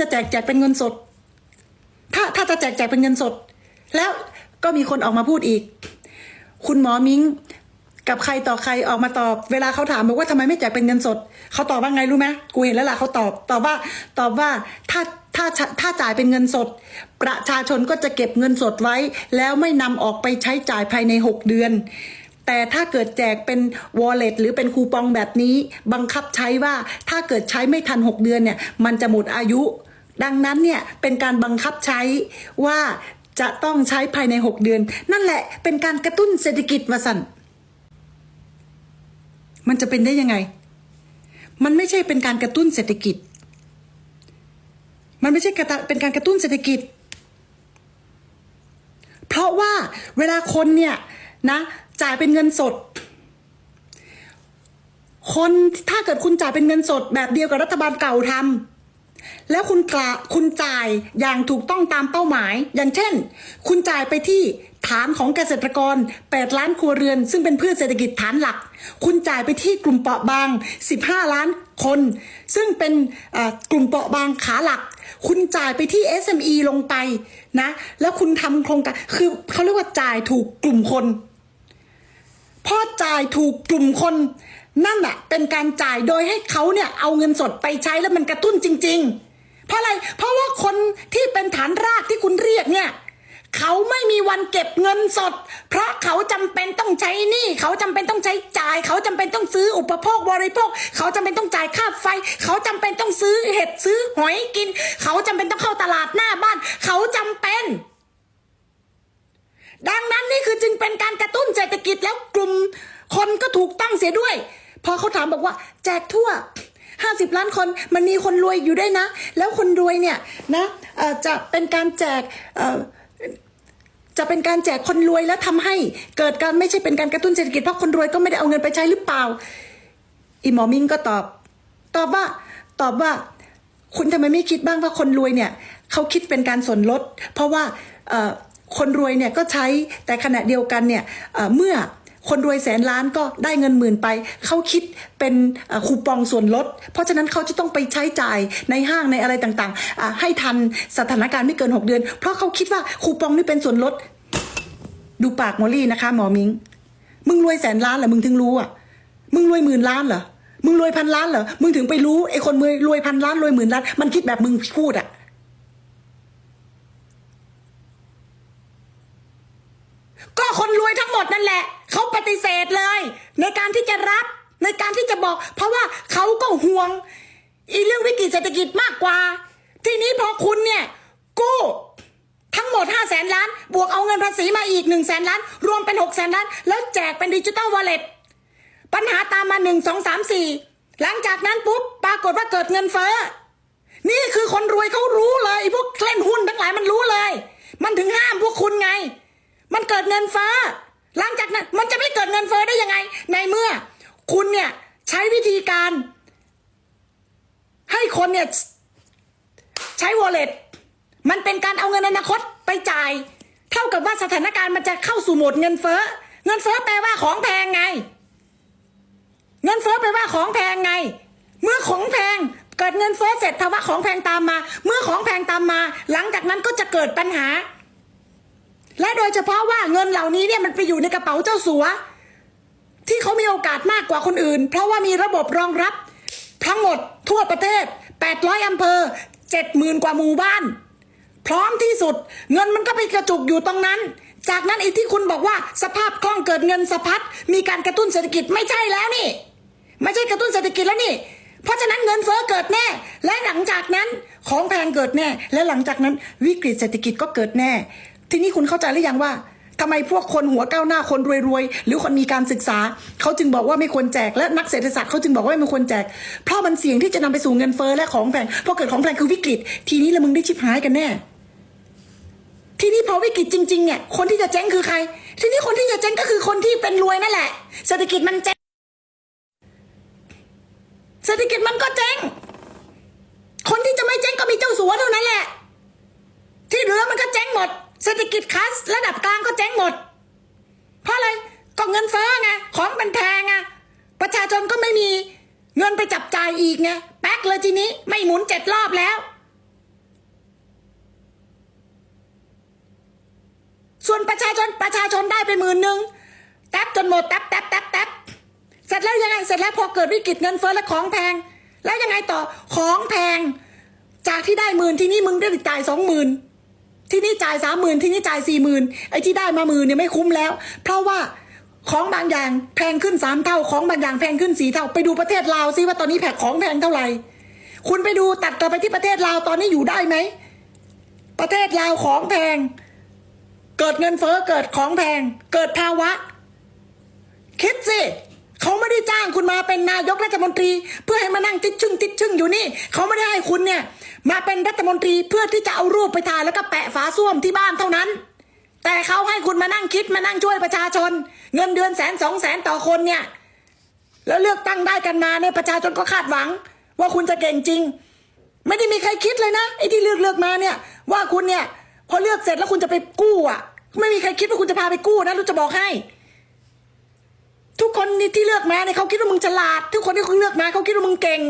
จะแจกแจกเป็นเงินสด ถ้าถ้าจะแจกแจกเป็นเงินสด แล้วก็มีคนออกมาพูดอีก คุณหมอมิงกับใครต่อใครออกมาตอบ เวลาเขาถามบอกว่าทำไมไม่แจกเป็นเงินสด เขาตอบว่าไงรู้ไหมกูเห็นแล้วล่ะเขาตอบ ตอบว่า ตอบว่าถ้าถ้าถ้าจ่ายเป็นเงินสด ประชาชนก็จะเก็บเงินสดไว้ แล้วไม่นำออกไปใช้จ่ายภายใน6เดือน แต่ถ้าเกิดแจกเป็น wallet หรือเป็นคูปองแบบนี้ บังคับใช้ว่าถ้าเกิดใช้ไม่ทัน 6 เดือนเนี่ย มันจะหมดอายุ ดังนั้นเนี่ย เป็นการบังคับใช้ว่าจะต้องใช้ภายใน 6 เดือน นั่นแหละเป็นการกระตุ้นเศรษฐกิจมาสั่นมันจะเป็นได้ยังไง มันไม่ใช่เป็นการกระตุ้นเศรษฐกิจ มันไม่ใช่เป็นการกระตุ้นเศรษฐกิจ เพราะว่าเวลาคนเนี่ยนะ จ่ายเป็นเงินสด คนถ้าเกิดคุณจ่ายเป็นเงินสด แบบเดียวกับรัฐบาลเก่าทำแล้วคุณกะคุณจ่ายอย่างถูกต้องตามเป้าหมาย อย่างเช่น คุณจ่ายไปที่ฐานของเกษตรกร 8 ล้านครัวเรือน ซึ่งเป็นพืชเศรษฐกิจฐานหลัก คุณจ่ายไปที่กลุ่มเปราะบาง 15 ล้านคน ซึ่งเป็นกลุ่มเปราะบางขาหลัก คุณจ่ายไปที่ SME ลงไปนะ แล้วคุณทำโครงการ คือเขาเรียกว่าจ่ายถูกกลุ่มคน พ่อจ่ายถูกกลุ่มคน นั่นแหะเป็นการจ่ายโดยให้เขาเนี่ยเอาเงินสดไปใช้แล้วมันกระตุ้นจริง ๆ เพราะอะไรเพราะว่าคนที่เป็นฐานรากที่คุณเรียกเนี่ยเขาไม่มีวันเก็บเงินสด เพราะเขาจำเป็นต้องใช้หนี้เขาจำเป็นต้องใช้จ่าย เขาจำเป็นต้องซื้ออุปโภคบริโภค เขาจำเป็นต้องจ่ายค่าไฟ เขาจำเป็นต้องซื้อเห็ดซื้อหอยกิน เขาจำเป็นต้องเข้าตลาดหน้าบ้าน เขาจำเป็น ดังนั้นนี่คือจึงเป็นการกระตุ้น ก็ถูกตั้งเสียด้วย พอเขาถามบอกว่า แจกทั่ว 50 ล้านคนมันมีคนรวยอยู่ด้วยนะ แล้วคนรวยเนี่ยนะจะเป็นการแจกจะเป็นการแจกคนรวยแล้วทำให้เกิดการไม่ใช่เป็นการกระตุ้นเศรษฐกิจเพราะคนรวยก็ไม่ได้เอาเงินไปใช้หรือเปล่า อีหมอมิงก็ตอบ ตอบว่าตอบว่า คุณทำไมไม่คิดบ้างว่าคนรวยเนี่ยเขาคิดเป็นการส่วนลด เพราะว่าคนรวยเนี่ยก็ใช้แต่ขณะเดียวกันเนี่ยเมื่อ คนรวยแสนล้านก็ได้เงินหมื่นไป เขาคิดเป็นคูปองส่วนลด เพราะฉะนั้นเขาจะต้องไปใช้จ่ายในห้างในอะไรต่างๆ ให้ทันสถานการณ์ไม่เกิน 6 เดือน เพราะเขาคิดว่าคูปองนี่เป็นส่วนลด ดูปากมอลี่นะคะ หมอมิง มึงรวยแสนล้านเหรอมึงถึงรู้อะ มึงรวยหมื่นล้านเหรอ มึงรวยพันล้านเหรอ มึงถึงไปรู้ไอ้คนมือรวยพันล้านรวยหมื่นล้าน มันคิดแบบมึงพูดอะก็คน หมดนั่นแหละ เขาปฏิเสธเลย ในการที่จะรับในการที่จะบอก เพราะว่าเขาก็ห่วง อีเรื่องวิกฤตเศรษฐกิจมากกว่า ทีนี้พอคุณเนี่ย กู้ทั้งหมด 5 0 0แสนล้าน บวกเอาเงินภาษีมาอีก1 0 0 0 0แสนล้าน รวมเป็น6 0 0แสนล้าน แล้วแจกเป็นดิจิตอลวอลเล็ตปัญหาตามมา 1 2 3 4 หลังจากนั้นปุ๊บ ปรากฏว่าเกิดเงินเฟ้อ นี่คือคนรวยเขารู้เลยพวกเล่นหุ้นทั้งหลายมันรู้เลย มันถึงห้ามพวกคุณไง มันเกิดเงินเฟ้อ หลังจากนั้นมันจะไม่เกิดเงินเฟ้อได้ยังไง ในเมื่อ คุณเนี่ยใช้วิธีการ ให้คนเนี่ยใช้ wallet มันเป็นการเอาเงินอนาคตไปจ่าย เท่ากับว่าสถานการณ์มันจะเข้าสู่โหมดเงินเฟ้อเงินเฟ้อแปลว่าของแพงไง เงินเฟ้อแปลว่าของแพงไง เมื่อของแพงเกิดเงินเฟ้อเสร็จภาวะของแพงตามมา เมื่อของแพงตามมา หลังจากนั้นก็จะเกิดปัญหา และโดยเฉพาะว่าเงินเหล่านี้เนี่ยมันไปอยู่ในกระเป๋าเจ้าสัว ที่เขามีโอกาสมากกว่าคนอื่น เพราะว่ามีระบบรองรับ ทั้งหมดทั่วประเทศ 800อำเภอ 70,000 กว่าหมู่บ้าน พร้อมที่สุด เงินมันก็ไปกระจุกอยู่ตรงนั้น จากนั้นไอ้ที่คุณบอกว่าสภาพคล่องเกิดเงินสะพัดมีการกระตุ้นเศรษฐกิจไม่ใช่แล้วนี่ ไม่ใช่กระตุ้นเศรษฐกิจแล้วนี่เพราะฉะนั้นเงินเฟ้อเกิดแน่ และหลังจากนั้นของแพงเกิดแน่ และหลังจากนั้นวิกฤตเศรษฐกิจก็เกิดแน่ ทีนี้คุณเข้าใจหรือยังว่าทำไมพวกคนหัวก้าวหน้าคนรวยๆหรือคนมีการศึกษา เขาจึงบอกว่าไม่ควรแจกและนักเศรษฐศาสตร์เขาจึงบอกว่าไม่ควรแจก เพราะมันเสี่ยงที่จะนำไปสู่เงินเฟ้อและของแพงพอเกิดของแพงคือวิกฤต ทีนี้ละมึงได้ชิบหายกันแน่ ทีนี้พอวิกฤตจริงๆเนี่ยคนที่จะเจ๊งคือใคร ทีนี้คนที่จะเจ๊งก็คือคนที่เป็นรวยนั่นแหละ เศรษฐกิจมันเจ๊งเศรษฐกิจมันก็เจ๊งคนที่จะไม่เจ๊งก็มีเจ้าสัวเท่านั้นแหละ ที่เหลือมันก็เหมด เศรษฐกิจคลาสระดับกลางก็เจ๊งหมด เพราะอะไรก็เงินเฟ้อไงของมันแพงไงประชาชนก็ไม่มีเงินไปจับจ่ายอีกไงแป๊กเลยทีนี้ไม่หมุนเจ็ดรอบแล้ว ส่วนประชาชนประชาชนได้ไปหมื่นหนึ่งแทบจนหมดแทบแทบแทบแทบเสร็จแล้วยังไงเสร็จแล้วพอเกิดวิกฤตเงินเฟ้อและของแพง แล้วยังไงต่อของแพง จากที่ได้หมื่นที่นี่มึงได้จ่ายสองหมื่น ที่นี่จ่ายสามหมื่นที่นี่จ่ายสี่หมื่นไอ้ที่ได้มาหมื่นเนี่ยไม่คุ้มแล้ว เพราะว่าของบางอย่างแพงขึ้นสามเท่าของบางอย่างแพงขึ้นสี่เท่า ไปดูประเทศลาวซิว่าตอนนี้แพงของแพงเท่าไหร่คุณไปดูตัดกลับไปที่ประเทศลาวตอนนี้อยู่ได้ไหมประเทศลาวของแพง เกิดเงินเฟ้อเกิดของแพง เกิดภาวะ คิดสิ เขาไม่ได้จ้างคุณมาเป็นนายกรัฐมนตรี เพื่อให้มานั่งติดชึ่งติดชึ่งอยู่นี่ เขาไม่ได้ให้คุณเนี่ย มาเป็นรัฐมนตรีเพื่อที่จะเอารูปไปถ่ายแล้วก็แปะฝาส้วมที่บ้านเท่านั้น แต่เขาให้คุณมานั่งคิดมานั่งช่วยประชาชน เงินเดือนแสนสองแสนต่อคนเนี่ย แล้วเลือกตั้งได้กันมาเนี่ยประชาชนก็คาดหวัง ว่าคุณจะเก่งจริง ไม่ได้มีใครคิดเลยนะไอ้ที่เลือกเลือกมาเนี่ย ว่าคุณเนี่ยพอเลือกเสร็จแล้วคุณจะไปกู้อะ ไม่มีใครคิดว่าคุณจะพาไปกู้นะรู้จะบอกให้ คนนี่ที่เลือกมาเนี่ยเขาคิดว่ามึงฉลาด ทุกคนที่เขาเลือกมาเขาคิดว่ามึงเก่ง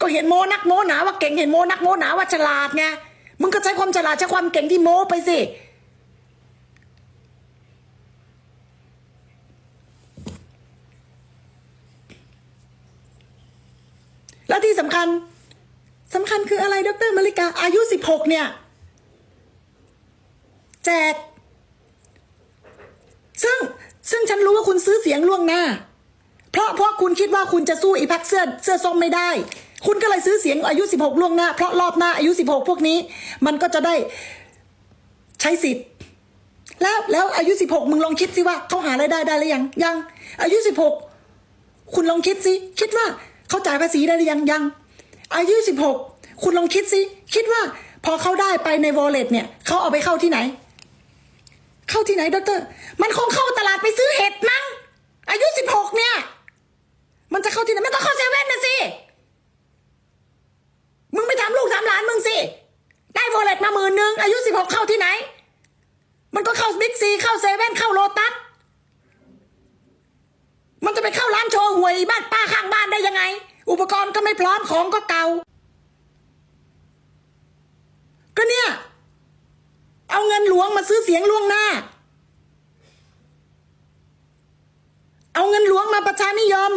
ก็เห็นโมนักโมหนาว่าเก่งเห็นโมนักโมหนาว่าฉลาดไงมึงก็ใช้ความฉลาดใช้ความเก่งที่โมไปสิแล้วที่สำคัญสำคัญคืออะไรดรมาริกา อายุสิบหกเนี่ย แจก ซึ่ง ซึ่งฉันรู้ว่าคุณซื้อเสียงล่วงหน้า เพราะเพราะคุณคิดว่าคุณจะสู้อีพักเสื้อเสื้อส้มไม่ได้ คุณก็เลยซื้อเสียงอายุ 16 ล่วงหน้า เพราะรอบหน้าอายุ 16 พวกนี้ มันก็จะได้ใช้สิทธิ์ แล้วแล้วอายุ 16 มึงลองคิดสิว่าเขาหารายได้ได้หรือยังยังอายุ 16 คุณลองคิดสิคิดว่าเขาจ่ายภาษีได้หรือยังยัง อายุ 16 คุณลองคิดสิคิดว่าพอเขาได้ไปใน wallet เนี่ยเขาเอาไปเข้าที่ไหน เข้าที่ไหนดอกเตอร์ มันคงเข้าตลาดไปซื้อเห็ดมั้ง อายุสิบหกเนี่ย มันจะเข้าที่ไหน มันก็เข้าเซเว่นนะสิ มึงไปทำลูกทำหลานมึงสิ ได้วอลเล็ตมาหมื่นหนึ่งอายุสิบหกเข้าที่ไหน มันก็เข้าบิ๊กซี เข้าเซเว่นเข้าโลตัส มันจะไปเข้าร้านโชว์หวยบ้านป้าข้างบ้านได้ยังไง อุปกรณ์ก็ไม่พร้อมของก็เก่า ก็เนี่ย เอาเงินหล วงมาซื้อเสียงล่วงหน้า เอาเงินหลวงมาประชานิยม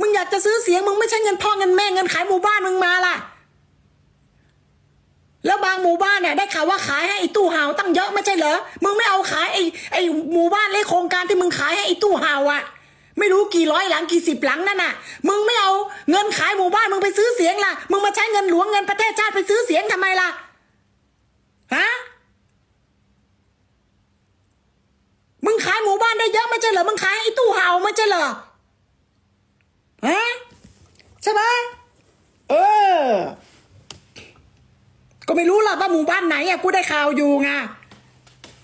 มึงอยากจะซื้อเสียงมึงไม่ใช่เงินพ่อเงินแม่เงินขายหมู่บ้านมึงมาล่ะ แล้วบางหมู่บ้านเนี่ยได้ข่าวว่าขายให้ไอ้ตู้ห่าวตั้งเยอะไม่ใช่เหรอ มึงไม่เอาขายไอ้ไอ้หมู่บ้านเลขโครงการที่มึงขายให้ไอ้ตู้ห่าวอะไม่รู้กี่ร้อยหลังกี่สิบหลังนั่นน่ะ มึงไม่เอาเงินขายหมู่บ้านมึงไปซื้อเสียงล่ะ มึงมาใช้เงินหลวงเงินประเทศชาติไปซื้อเสียงทำไมล่ะ ฮะ มึงขายหมู่บ้านได้เยอะไม่ใช่เหรอ มึงขายไอ้ตู้เห่าไม่ใช่เหรอ ฮะ ใช่ไหมเออ ก็ไม่รู้หรอกว่าหมู่บ้านไหนอะกูได้ข่าวอยู่ไง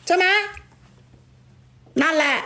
ใช่ไหมนั่นแหละ